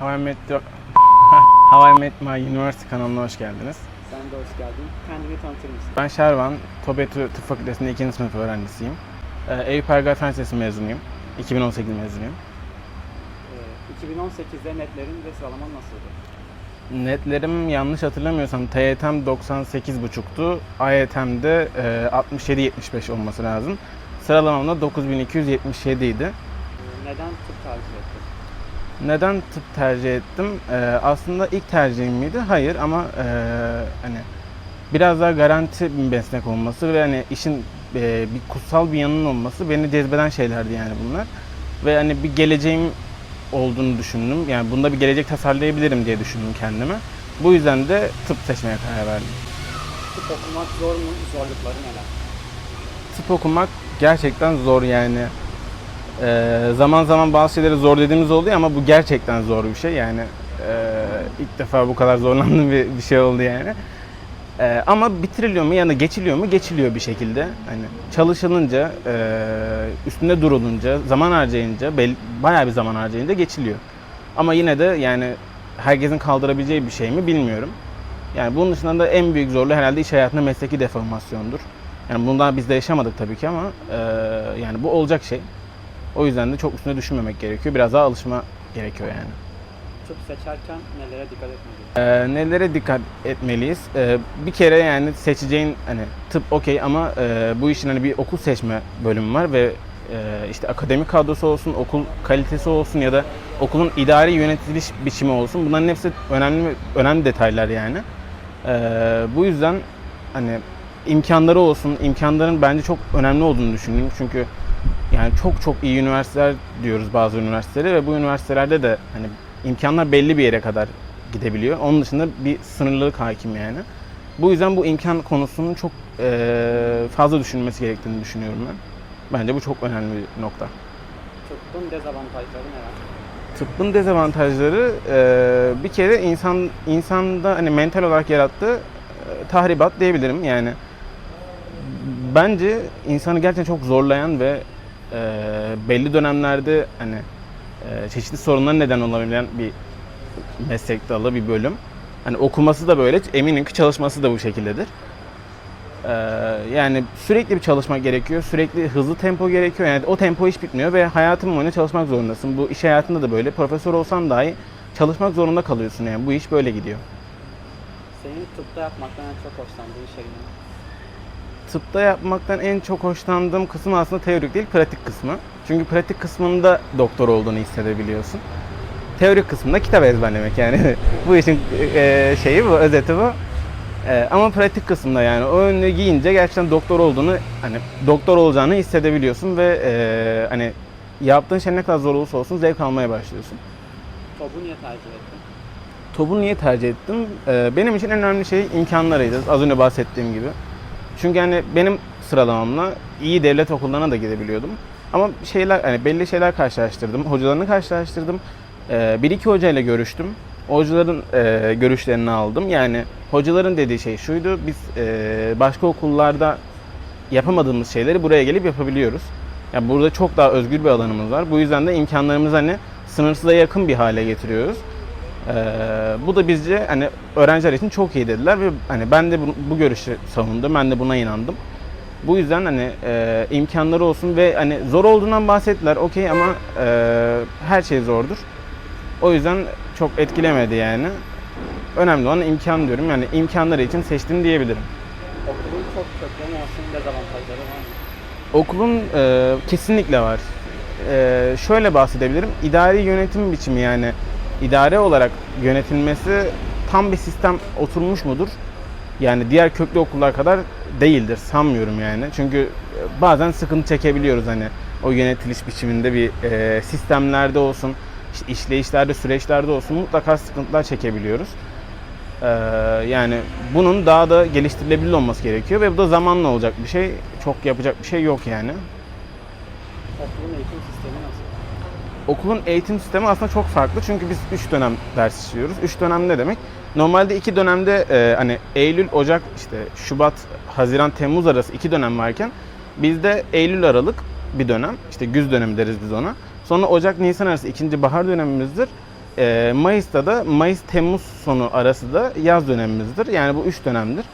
How I Met Your... How I Met My University kanalına hoş geldiniz. Sen de hoş geldin. Kendini tanıtır mısın? Ben Şervan, TOBETÜ Tıp Fakültesi'nde 2. sınıf öğrencisiyim. Ee, Eyüp Ergal Fen Lisesi mezunuyum. 2018 mezunuyum. Ee, 2018'de netlerin ve sıralaman nasıldı? Netlerim yanlış hatırlamıyorsam TYT'm 98.5'tu. AYT'mde e, 67-75 olması lazım. Sıralamam da 9277 idi. Ee, neden tıp tercih ettin? Neden tıp tercih ettim? Ee, aslında ilk tercihim miydi? Hayır ama e, hani biraz daha garanti bir meslek olması ve hani işin e, bir kutsal bir yanının olması beni cezbeden şeylerdi yani bunlar. Ve hani bir geleceğim olduğunu düşündüm. Yani bunda bir gelecek tasarlayabilirim diye düşündüm kendime. Bu yüzden de tıp seçmeye karar verdim. Tıp okumak zor mu? Zorlukları neler? Tıp okumak gerçekten zor yani. Ee, zaman zaman bazı şeyleri zor dediğimiz oluyor ama bu gerçekten zor bir şey yani. e, ilk defa bu kadar zorlandığım bir, bir şey oldu yani. Ee, ama bitiriliyor mu yani geçiliyor mu? Geçiliyor bir şekilde. Hani çalışılınca, e, üstünde durulunca, zaman harcayınca, bel- bayağı bir zaman harcayınca geçiliyor. Ama yine de yani herkesin kaldırabileceği bir şey mi bilmiyorum. Yani bunun dışında da en büyük zorluğu herhalde iş hayatında mesleki deformasyondur. Yani bundan biz de yaşamadık tabii ki ama e, yani bu olacak şey. O yüzden de çok üstüne düşünmemek gerekiyor. Biraz daha alışma gerekiyor yani. Tıp seçerken nelere dikkat etmeliyiz? Ee, nelere dikkat etmeliyiz? Ee, bir kere yani seçeceğin hani tıp okey ama e, bu işin hani bir okul seçme bölümü var ve e, işte akademik kadrosu olsun, okul kalitesi olsun ya da okulun idari yönetiliş biçimi olsun. Bunların hepsi önemli önemli detaylar yani. Ee, bu yüzden hani imkanları olsun, imkanların bence çok önemli olduğunu düşünüyorum. Çünkü yani çok çok iyi üniversiteler diyoruz bazı üniversitelere ve bu üniversitelerde de hani imkanlar belli bir yere kadar gidebiliyor. Onun dışında bir sınırlılık hakim yani. Bu yüzden bu imkan konusunun çok eee, fazla düşünülmesi gerektiğini düşünüyorum ben. Bence bu çok önemli bir nokta. Tıbbın dezavantajları neler? Tıbbın dezavantajları eee, bir kere insan insanda hani mental olarak yarattığı eee, tahribat diyebilirim. Yani bence insanı gerçekten çok zorlayan ve belli dönemlerde hani eee, çeşitli sorunlara neden olabilen bir meslek dalı, bir bölüm. Hani okuması da böyle, eminim ki çalışması da bu şekildedir. Eee, yani sürekli bir çalışmak gerekiyor, sürekli hızlı tempo gerekiyor. Yani o tempo hiç bitmiyor ve hayatın boyunca çalışmak zorundasın. Bu iş hayatında da böyle. Profesör olsan dahi çalışmak zorunda kalıyorsun yani. Bu iş böyle gidiyor. Senin tıpta yapmaktan çok hoşlandığın şey ne? Tıpta yapmaktan en çok hoşlandığım kısım aslında teorik değil, pratik kısmı. Çünkü pratik kısmında doktor olduğunu hissedebiliyorsun. Teorik kısmında kitap ezberlemek yani. bu işin e, şeyi bu, özeti bu. E, ama pratik kısmında yani o önlüğü giyince gerçekten doktor olduğunu, hani doktor olacağını hissedebiliyorsun ve e, hani yaptığın şey ne kadar zor olursa olsun zevk almaya başlıyorsun. TOB'u niye tercih ettin? TOB'u niye tercih ettim? Ee, benim için en önemli şey imkanlarıydı. Az önce bahsettiğim gibi. Çünkü hani benim sıralamamla iyi devlet okullarına da gidebiliyordum. Ama şeyler hani belli şeyler karşılaştırdım. Hocalarını karşılaştırdım. Ee, bir iki hocayla görüştüm. Hocaların e, görüşlerini aldım. Yani hocaların dediği şey şuydu. Biz e, başka okullarda yapamadığımız şeyleri buraya gelip yapabiliyoruz. Yani burada çok daha özgür bir alanımız var. Bu yüzden de imkanlarımızı hani sınırsıza yakın bir hale getiriyoruz. Ee, bu da bizce hani öğrenciler için çok iyi dediler ve hani ben de bu, bu görüşü savundum. Ben de buna inandım. Bu yüzden hani e, imkanları olsun ve hani zor olduğundan bahsettiler. Okey ama e, her şey zordur. O yüzden çok etkilemedi yani. Önemli olan imkan diyorum. Yani imkanları için seçtim diyebilirim. Okulun çok köklü olmasının dezavantajları var? Okulun e, kesinlikle var. E, şöyle bahsedebilirim. İdari yönetim biçimi yani idare olarak yönetilmesi tam bir sistem oturmuş mudur? Yani diğer köklü okullar kadar değildir sanmıyorum yani. Çünkü e, bazen sıkıntı çekebiliyoruz hani o yönetiliş biçiminde bir e, sistemlerde olsun, işleyişlerde, süreçlerde olsun mutlaka sıkıntılar çekebiliyoruz. E, yani bunun daha da geliştirilebilir olması gerekiyor ve bu da zamanla olacak bir şey. Çok yapacak bir şey yok yani. Okulun eğitim sistemi nasıl? Okulun eğitim sistemi aslında çok farklı çünkü biz 3 dönem ders işliyoruz. 3 dönem ne demek? Normalde 2 dönemde e, hani Eylül, Ocak, işte Şubat, Haziran, Temmuz arası 2 dönem varken bizde Eylül, Aralık bir dönem. işte güz dönemi deriz biz ona. Sonra Ocak, Nisan arası ikinci bahar dönemimizdir. e, Mayıs'ta da Mayıs-Temmuz sonu arası da yaz dönemimizdir. Yani bu üç dönemdir.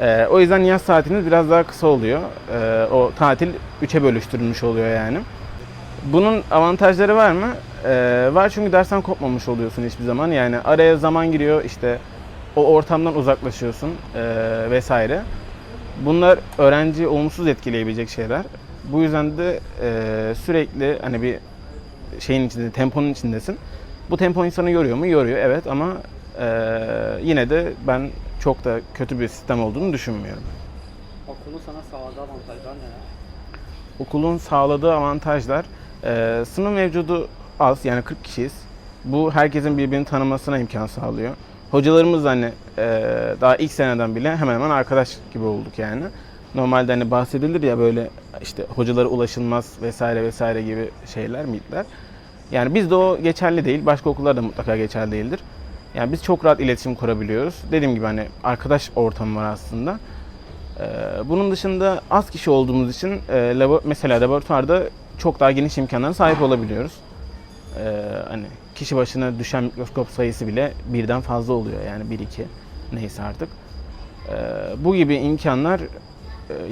E, o yüzden yaz tatilimiz biraz daha kısa oluyor. E, o tatil üçe bölüştürülmüş oluyor yani. Bunun avantajları var mı? E, var çünkü dersten kopmamış oluyorsun hiçbir zaman. Yani araya zaman giriyor işte o ortamdan uzaklaşıyorsun e, vesaire. Bunlar öğrenci olumsuz etkileyebilecek şeyler. Bu yüzden de e, sürekli hani bir şeyin içinde, temponun içindesin. Bu tempo insanı yoruyor mu? Yoruyor evet ama e, yine de ben çok da kötü bir sistem olduğunu düşünmüyorum. Okulun sana sağladığı avantajlar neler? Okulun sağladığı avantajlar e, sınıf mevcudu az yani 40 kişiyiz. Bu herkesin birbirini tanımasına imkan sağlıyor. Hocalarımız hani e, daha ilk seneden bile hemen hemen arkadaş gibi olduk yani. Normalde hani bahsedilir ya böyle işte hocalara ulaşılmaz vesaire vesaire gibi şeyler, mitler. Yani bizde o geçerli değil. Başka okullarda mutlaka geçerli değildir. Yani biz çok rahat iletişim kurabiliyoruz. Dediğim gibi hani arkadaş ortamı var aslında. Ee, bunun dışında az kişi olduğumuz için e, mesela laboratuvarda çok daha geniş imkanlara sahip olabiliyoruz. Ee, hani kişi başına düşen mikroskop sayısı bile birden fazla oluyor yani 1 2 neyse artık. Ee, bu gibi imkanlar e,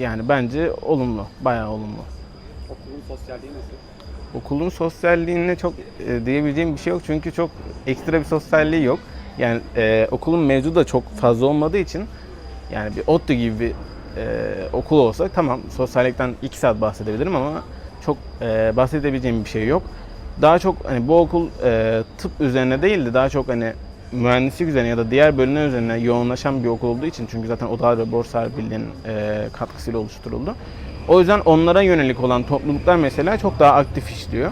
yani bence olumlu, bayağı olumlu. Okulun sosyalliği nasıl? Okulun sosyalliğine çok e, diyebileceğim bir şey yok çünkü çok ekstra bir sosyalliği yok. Yani e, okulun mevcudu da çok fazla olmadığı için yani bir ODTÜ gibi bir e, okul olsa tamam sosyallikten 2 saat bahsedebilirim ama çok e, bahsedebileceğim bir şey yok. Daha çok hani bu okul e, tıp üzerine değil de daha çok hani mühendislik üzerine ya da diğer bölümler üzerine yoğunlaşan bir okul olduğu için çünkü zaten Oda ve Borsar Birliği'nin e, katkısıyla oluşturuldu. O yüzden onlara yönelik olan topluluklar mesela çok daha aktif işliyor.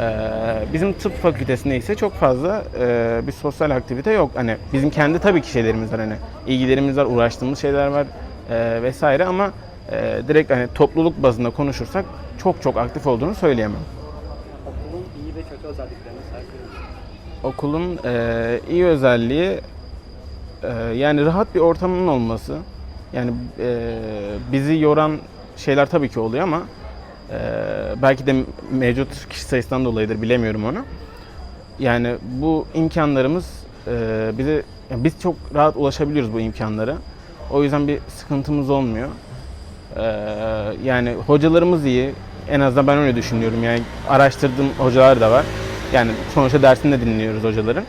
Ee, bizim tıp fakültesinde ise çok fazla e, bir sosyal aktivite yok. Hani bizim kendi tabii ki şeylerimiz var hani ilgilerimiz var, uğraştığımız şeyler var e, vesaire ama e, direkt hani topluluk bazında konuşursak çok çok aktif olduğunu söyleyemem. Okulun iyi ve kötü özelliklerine sahip? Okulun e, iyi özelliği e, yani rahat bir ortamının olması. Yani e, bizi yoran şeyler tabii ki oluyor ama e, belki de mevcut kişi sayısından dolayıdır bilemiyorum onu. Yani bu imkanlarımız e, bize yani biz çok rahat ulaşabiliyoruz bu imkanlara. O yüzden bir sıkıntımız olmuyor. E, yani hocalarımız iyi. En azından ben öyle düşünüyorum. Yani araştırdığım hocalar da var. Yani sonuçta dersini de dinliyoruz hocaların.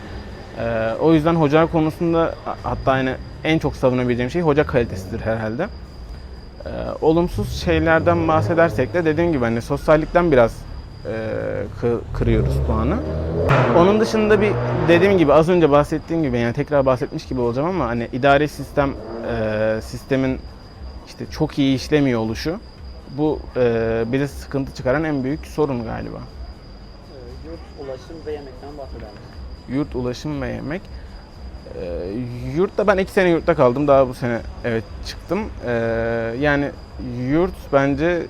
Ee, o yüzden hocalar konusunda hatta yani en çok savunabileceğim şey hoca kalitesidir herhalde. Ee, olumsuz şeylerden bahsedersek de dediğim gibi hani sosyallikten biraz e, kı- kırıyoruz puanı. Onun dışında bir dediğim gibi az önce bahsettiğim gibi yani tekrar bahsetmiş gibi olacağım ama hani idari sistem e, sistemin işte çok iyi işlemiyor oluşu bu e, bize sıkıntı çıkaran en büyük sorun galiba. Yurt, ulaşım ve yemekten bahseder? Yurt, ulaşım ve yemek. Ee, yurtta ben iki sene yurtta kaldım. Daha bu sene evet çıktım. Ee, yani yurt bence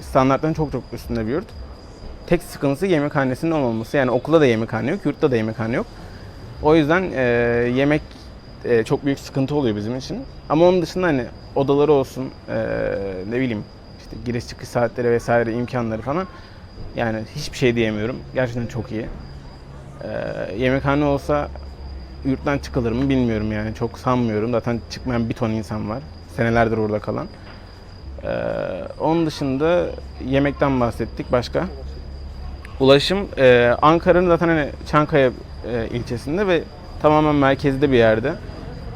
standartların çok çok üstünde bir yurt. Tek sıkıntısı yemekhanesinin olmaması. Yani okulda da yemekhane yok, yurtta da yemekhane yok. O yüzden e, yemek e, çok büyük sıkıntı oluyor bizim için. Ama onun dışında hani odaları olsun, e, ne bileyim işte giriş çıkış saatleri vesaire imkanları falan. Yani hiçbir şey diyemiyorum. Gerçekten çok iyi. Ee, yemekhane olsa yurttan çıkılır mı bilmiyorum yani çok sanmıyorum. Zaten çıkmayan bir ton insan var. Senelerdir orada kalan. Ee, onun dışında yemekten bahsettik. Başka? Ulaşım. e, Ankara'nın zaten hani Çankaya e, ilçesinde ve tamamen merkezde bir yerde.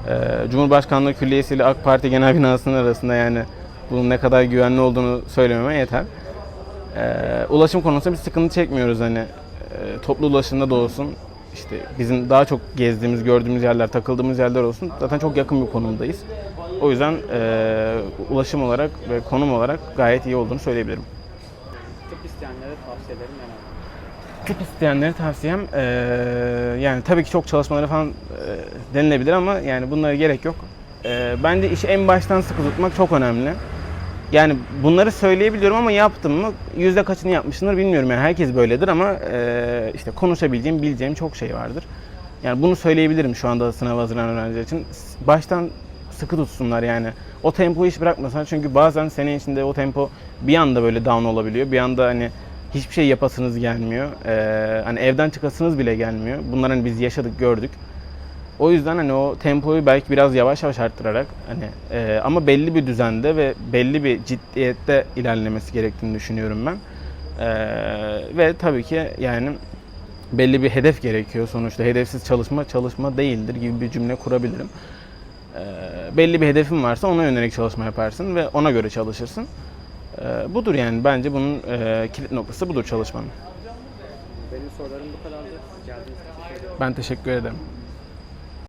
Ee, Cumhurbaşkanlığı Külliyesi ile AK Parti Genel Binası'nın arasında yani bunun ne kadar güvenli olduğunu söylememe yeter. Ee, ulaşım konusunda bir sıkıntı çekmiyoruz hani e, toplu ulaşımda da olsun işte bizim daha çok gezdiğimiz, gördüğümüz yerler, takıldığımız yerler olsun zaten çok yakın bir konumdayız. O yüzden e, ulaşım olarak ve konum olarak gayet iyi olduğunu söyleyebilirim. Tıp isteyenlere tavsiyelerin neler? Tıp isteyenlere tavsiyem e, yani tabii ki çok çalışmaları falan e, denilebilir ama yani bunlara gerek yok. E, bence işi en baştan sıkı tutmak çok önemli. Yani bunları söyleyebiliyorum ama yaptım mı yüzde kaçını yapmışımdır bilmiyorum. Yani herkes böyledir ama e, işte konuşabileceğim, bileceğim çok şey vardır. Yani bunu söyleyebilirim şu anda sınava hazırlanan öğrenciler için. Baştan sıkı tutsunlar yani. O tempoyu hiç bırakmasınlar çünkü bazen senin içinde o tempo bir anda böyle down olabiliyor. Bir anda hani hiçbir şey yapasınız gelmiyor. Ee, hani evden çıkasınız bile gelmiyor. Bunları hani biz yaşadık, gördük. O yüzden hani o tempoyu belki biraz yavaş yavaş arttırarak hani e, ama belli bir düzende ve belli bir ciddiyette ilerlemesi gerektiğini düşünüyorum ben. Ee, ve tabii ki yani belli bir hedef gerekiyor sonuçta. Hedefsiz çalışma çalışma değildir gibi bir cümle kurabilirim. Ee, belli bir hedefin varsa ona yönelik çalışma yaparsın ve ona göre çalışırsın. Ee, budur yani bence bunun e, kilit noktası budur çalışmanın. Benim sorularım bu kadardı. Geldiğiniz için teşekkür ederim. Ben teşekkür ederim.